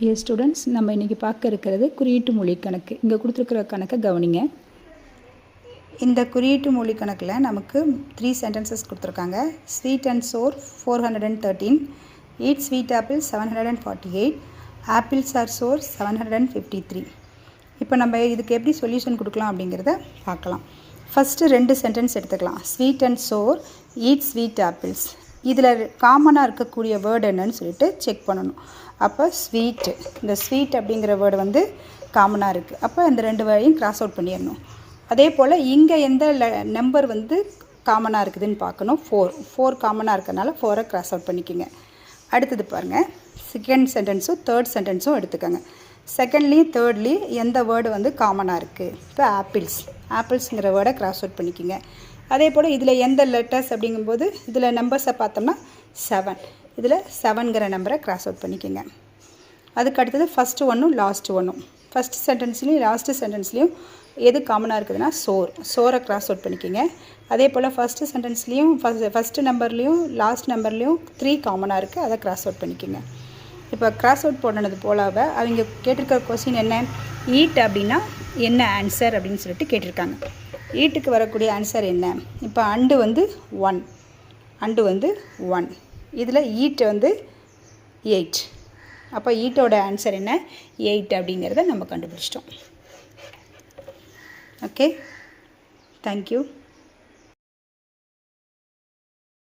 Dear students நம்ம இன்றைக்கி பார்க்க இருக்கிறது குறியீட்டு மொழி கணக்கு. இங்கே கொடுத்துருக்குற கணக்கை கவனிங்க. இந்த குறியீட்டு மொழி கணக்கில் நமக்கு த்ரீ சென்டென்சஸ் கொடுத்துருக்காங்க. Sweet and sour four hundred and thirteen eat sweet apple seven hundred and forty eight apples are sour seven hundred and fifty three இப்போ நம்ம இதுக்கு எப்படி சொல்யூஷன் கொடுக்கலாம் அப்படிங்கிறத பார்க்கலாம். ஃபஸ்ட்டு ரெண்டு சென்டென்ஸ் எடுத்துக்கலாம். Sweet and sour eat sweet apples இதில் காமனாக இருக்கக்கூடிய வேர்டு என்னன்னு சொல்லிட்டு செக் பண்ணணும். அப்போ ஸ்வீட்டு இந்த ஸ்வீட் அப்படிங்கிற வேர்டு வந்து காமனாக இருக்குது அப்போ இந்த ரெண்டு வேர்டையும் கிராஸ் அவுட் பண்ணிடணும். அதே போல் இங்கே எந்த நம்பர் வந்து காமனாக இருக்குதுன்னு பார்க்கணும். ஃபோர் ஃபோர் காமனாக இருக்கறனால ஃபோரை கிராஸ் அவுட் பண்ணிக்கோங்க. அடுத்தது பாருங்கள் செகண்ட் சென்டென்ஸும் தேர்ட் சென்டென்ஸும் எடுத்துக்கோங்க. செகண்ட்லேயும் தேர்ட்லேயும் எந்த வேர்டு வந்து காமனாக இருக்குது இப்போ ஆப்பிள்ஸ் ஆப்பிள்ஸுங்கிற வேர்டை கிராஸ் அவுட் பண்ணிக்கோங்க. அதே போல் இதில் எந்த லெட்டர்ஸ் அப்படிங்கும்போது இதில் நம்பர்ஸை பார்த்தோம்னா செவன் இதில் செவன்கிற நம்பரை கிராஸ் அவுட் பண்ணிக்கோங்க. அதுக்கு அடுத்தது ஃபஸ்ட்டு ஒன்றும் லாஸ்ட்டு ஒன்றும் ஃபஸ்ட் சென்டென்ஸ்லேயும் லாஸ்ட்டு சென்டென்ஸ்லேயும் எது காமனாக இருக்குதுன்னா சோர் சோரை கிராஸ் அவுட் பண்ணிக்கோங்க. அதே போல் ஃபஸ்ட்டு சென்டென்ஸ்லேயும் ஃபஸ்ட் ஃபஸ்ட்டு நம்பர்லேயும் லாஸ்ட் நம்பர்லேயும் த்ரீ காமனாக இருக்குது அதை கிராஸ் அவுட் பண்ணிக்கோங்க. இப்போ கிராஸ் அவுட் போடுனது போலாவ அவங்க கேட்டிருக்கிற கொஸ்டின் என்ன? ஈட் அப்படின்னா என்ன ஆன்சர் அப்படின்னு சொல்லிட்டு கேட்டிருக்காங்க. ஈட்டுக்கு வரக்கூடிய ஆன்சர் என்ன? இப்போ அண்டு வந்து ஒன் அண்டு வந்து ஒன் இதில் ஈட்டு வந்து எயிட் அப்போ ஈட்டோட ஆன்சர் என்ன? எயிட் அப்படிங்கிறத நம்ம கண்டுபிடிச்சிட்டோம். Okay thank you